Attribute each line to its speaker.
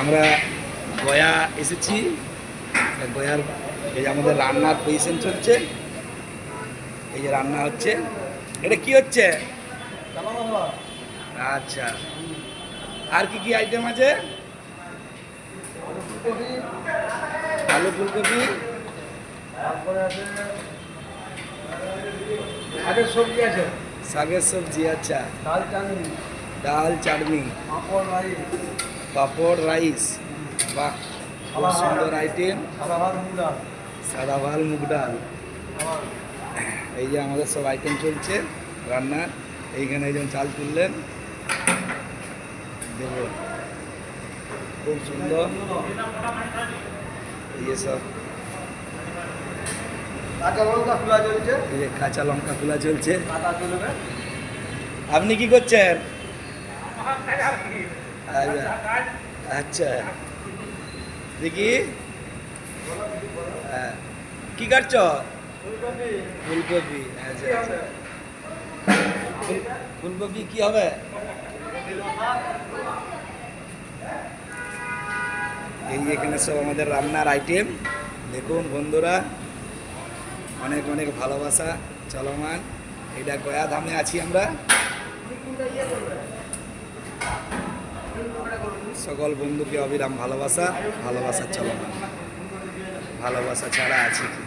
Speaker 1: আমরা গয়া এসেছি। গয়ার এই যে আমাদের রান্নার পজিশন চলছে। এই যে রান্না হচ্ছে। এটা কি হচ্ছে? আচ্ছা। আর কি কি আইটেম আছে? আলু ফুলকপি।
Speaker 2: তারপরে আছে আগের সবজি আছে।
Speaker 1: শাকের সবজি আচ্ছা।
Speaker 2: ডাল চাটনি।
Speaker 1: ডাল চাটনি।
Speaker 2: পাপড় রাইস।
Speaker 1: বাহ খুব সুন্দর আইটেম
Speaker 2: সাদা
Speaker 1: ভালো মুগ ডাল। এই যে আমাদের সব আইটেম চলছে রান্নার এইখানে একজন চাল তুললেন। দেব খুব সুন্দর। এই যে সব।
Speaker 2: কাঁচা লঙ্কা খোলা চলছে।
Speaker 1: আপনি কি করছেন? আচ্ছা। আচ্ছা। দেখি। হ্যাঁ। কি
Speaker 2: ফুলকপি
Speaker 1: ফুলকপি। আচ্ছা আচ্ছা। ফুলকপি কি হবে? এই এখানে সব আমাদের রান্নার আইটেম দেখুন বন্ধুরা, অনেক অনেক ভালোবাসা, চলমান। এটা গয়া ধামে আছি আমরা? সকল বন্ধুকে অবিরাম ভালোবাসা ভালোবাসা চলমান। ভালোবাসা ছাড়া আছে। কি